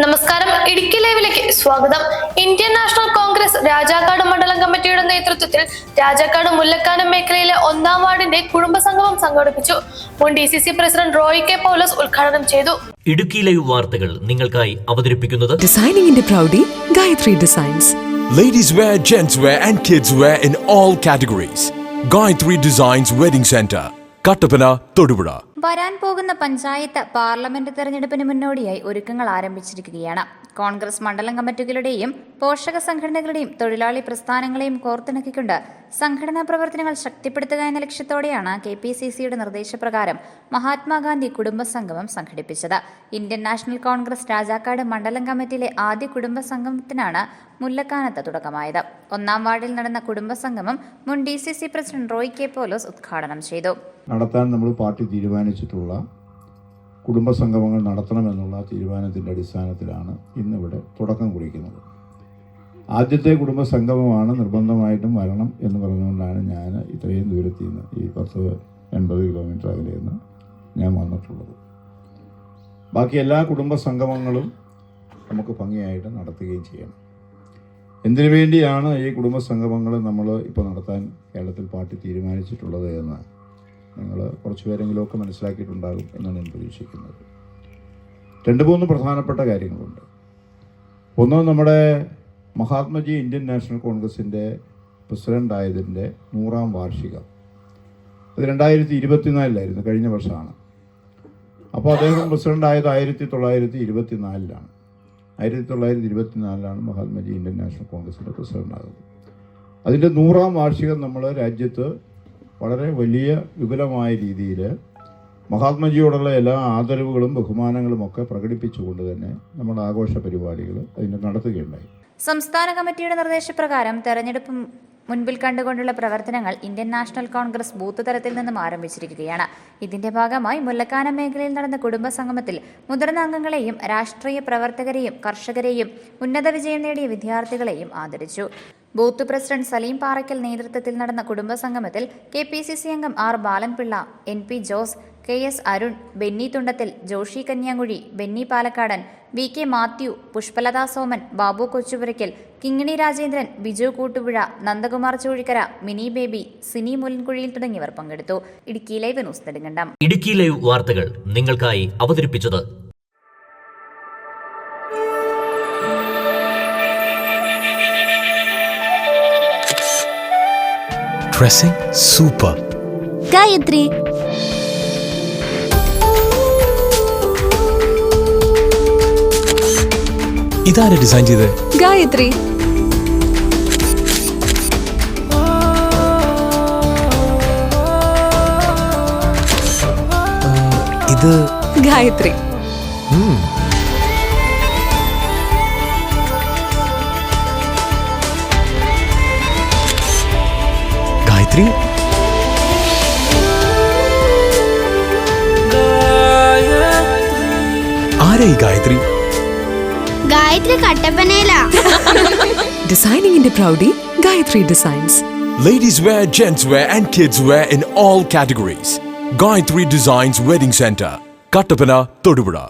നമസ്കാരം. ഇടുക്കി ലൈവിലേക്ക് സ്വാഗതം. ഇന്ത്യൻ നാഷണൽ കോൺഗ്രസ് രാജാക്കാട് മണ്ഡലം കമ്മിറ്റിയുടെ നേതൃത്വത്തിൽ രാജാക്കാട് മുല്ലക്കാനം മേഖലയിലെ ഒന്നാം വാർഡിന്റെ കുടുംബസംഗമം സംഘടിപ്പിച്ചു. മുൻ D C C president Roy K Paulose ഉദ്ഘാടനം ചെയ്തു. ഇടുക്കി ലൈവ് വാർത്തകൾ നിങ്ങൾക്കായി അവതരിപ്പിക്കുന്നത് ഡിസൈനിങ്ങിന്റെ പ്രൗഢി Gayathri designs. Ladies wear gents wear and kids wear in all categories Gayathri designs wedding centre Kattappana Todupura. വരാൻ പോകുന്ന പഞ്ചായത്ത് പാർലമെന്റ് തെരഞ്ഞെടുപ്പിന് മുന്നോടിയായി ഒരുക്കങ്ങൾ ആരംഭിച്ചിരിക്കുകയാണ്. കോൺഗ്രസ് മണ്ഡലം കമ്മിറ്റികളുടെയും പോഷക സംഘടനകളുടെയും തൊഴിലാളി പ്രസ്ഥാനങ്ങളെയും കോർത്തിണക്കിക്കൊണ്ട് സംഘടനാ പ്രവർത്തനങ്ങൾ ശക്തിപ്പെടുത്തുക എന്ന ലക്ഷ്യത്തോടെയാണ് കെ പി സി സിയുടെ നിർദ്ദേശപ്രകാരം മഹാത്മാഗാന്ധി കുടുംബ സംഗമം സംഘടിപ്പിച്ചത്. ഇന്ത്യൻ നാഷണൽ കോൺഗ്രസ് രാജാക്കാട് മണ്ഡലം കമ്മിറ്റിയിലെ ആദ്യ കുടുംബ കുടുംബസംഗമത്തിനാണ് മുല്ലക്കാനത്ത് തുടക്കമായത്. ഒന്നാം വാർഡിൽ നടന്ന കുടുംബസംഗമം മുൻ D C C president Roy K Paulose ഉദ്ഘാടനം ചെയ്തു. നടത്താൻ നമ്മൾ പാർട്ടി തീരുമാനിച്ചിട്ടുള്ള കുടുംബ കുടുംബസംഗമങ്ങൾ നടത്തണമെന്നുള്ള തീരുമാനത്തിന്റെ അടിസ്ഥാനത്തിലാണ് ഇന്നിവിടെ തുടക്കം കുറിക്കുന്നത്. ആദ്യത്തെ കുടുംബസംഗമമാണ് നിർബന്ധമായിട്ടും വരണം എന്ന് പറഞ്ഞുകൊണ്ടാണ് ഞാൻ ഇത്രയും ദൂരത്തിൽ നിന്ന് ഈ പത്ത് എൺപത് കിലോമീറ്റർ അകലെ നിന്ന് ഞാൻ വന്നിട്ടുള്ളത്. ബാക്കി എല്ലാ കുടുംബസംഗമങ്ങളും നമുക്ക് ഭംഗിയായിട്ട് നടത്തുകയും ചെയ്യണം. എന്തിനു വേണ്ടിയാണ് ഈ കുടുംബസംഗമങ്ങൾ നമ്മൾ ഇപ്പോൾ നടത്താൻ കേരളത്തിൽ പാർട്ടി തീരുമാനിച്ചിട്ടുള്ളത് എന്ന് നിങ്ങൾ കുറച്ച് പേരെങ്കിലുമൊക്കെ മനസ്സിലാക്കിയിട്ടുണ്ടാകും എന്നാണ് ഞാൻ പ്രതീക്ഷിക്കുന്നത്. രണ്ട് മൂന്ന് പ്രധാനപ്പെട്ട കാര്യങ്ങളുണ്ട്. ഒന്ന് നമ്മുടെ മഹാത്മജി ഇന്ത്യൻ നാഷണൽ കോൺഗ്രസിന്റെ പ്രസിഡന്റ് ആയതിന്റെ നൂറാം വാർഷികം. അത് രണ്ടായിരത്തി ഇരുപത്തിനാലിലായിരുന്നു കഴിഞ്ഞ വർഷമാണ്. അപ്പോൾ അദ്ദേഹം പ്രസിഡന്റ് ആയത് ആയിരത്തി തൊള്ളായിരത്തി ഇരുപത്തിനാലിലാണ് ആയിരത്തി തൊള്ളായിരത്തി ഇരുപത്തിനാലിലാണ് മഹാത്മജി ഇന്ത്യൻ നാഷണൽ കോൺഗ്രസിന്റെ പ്രസിഡന്റ് ആകുന്നത് അതിന്റെ നൂറാം വാർഷികം നമ്മൾ രാജ്യത്ത് വളരെ വലിയ വിപുലമായ രീതിയിൽ മഹാത്മജിയോടുള്ള എല്ലാ ആദരവുകളും ബഹുമാനങ്ങളും ഒക്കെ പ്രകടിപ്പിച്ചുകൊണ്ട് തന്നെ നമ്മൾ ആഘോഷ പരിപാടികൾ അതിന് നടത്തുകയുണ്ടായി. സംസ്ഥാന കമ്മിറ്റിയുടെ നിർദ്ദേശപ്രകാരം തെരഞ്ഞെടുപ്പ് മുൻപിൽ കണ്ടുകൊണ്ടുള്ള പ്രവർത്തനങ്ങൾ ഇന്ത്യൻ നാഷണൽ കോൺഗ്രസ് ബൂത്ത് തലത്തിൽ നിന്നും ആരംഭിച്ചിരിക്കുകയാണ്. ഇതിന്റെ ഭാഗമായി മുല്ലക്കാനം മേഖലയിൽ നടന്ന കുടുംബ സംഗമത്തിൽ മുതിർന്ന അംഗങ്ങളെയും രാഷ്ട്രീയ പ്രവർത്തകരെയും കർഷകരെയും ഉന്നത വിജയം നേടിയ വിദ്യാർത്ഥികളെയും ആദരിച്ചു. ബൂത്ത് പ്രസിഡന്റ് സലീം പാറയ്ക്കൽ നേതൃത്വത്തിൽ നടന്ന കുടുംബസംഗമത്തിൽ കെ പി സി സി അംഗം R Balanpillai N P Jose K S Arun Benny Thundathil Joshi Kanyankuzhi Benny Palakkadan V K Mathew Pushpalatha Soman Babu Kochupurakkal Kingini Rajendran Biju Koottupuzha Nandakumar Choozhikkara Mini Baby Sini മുലൻകുഴിയിൽ തുടങ്ങിയവർ പങ്കെടുത്തു. Idukki live news Nedumkandam. Idukki live വാർത്തകൾ നിങ്ങൾക്കായി അവതരിപ്പിച്ചത് Dressing super Gayathri ഇതാരെ design ചെയ്ത്? ഗായത്രി. ഇത് ഗായത്രി. ഗായത്രി? ആരായി Gayathri? Gayathri കട്ടപ്പനയിലാ the Proudy, Gayatri Designs. Ladies wear, gents wear, and kids wear in all categories. Gayatri Designs Wedding Center, Kattapana, Todupura.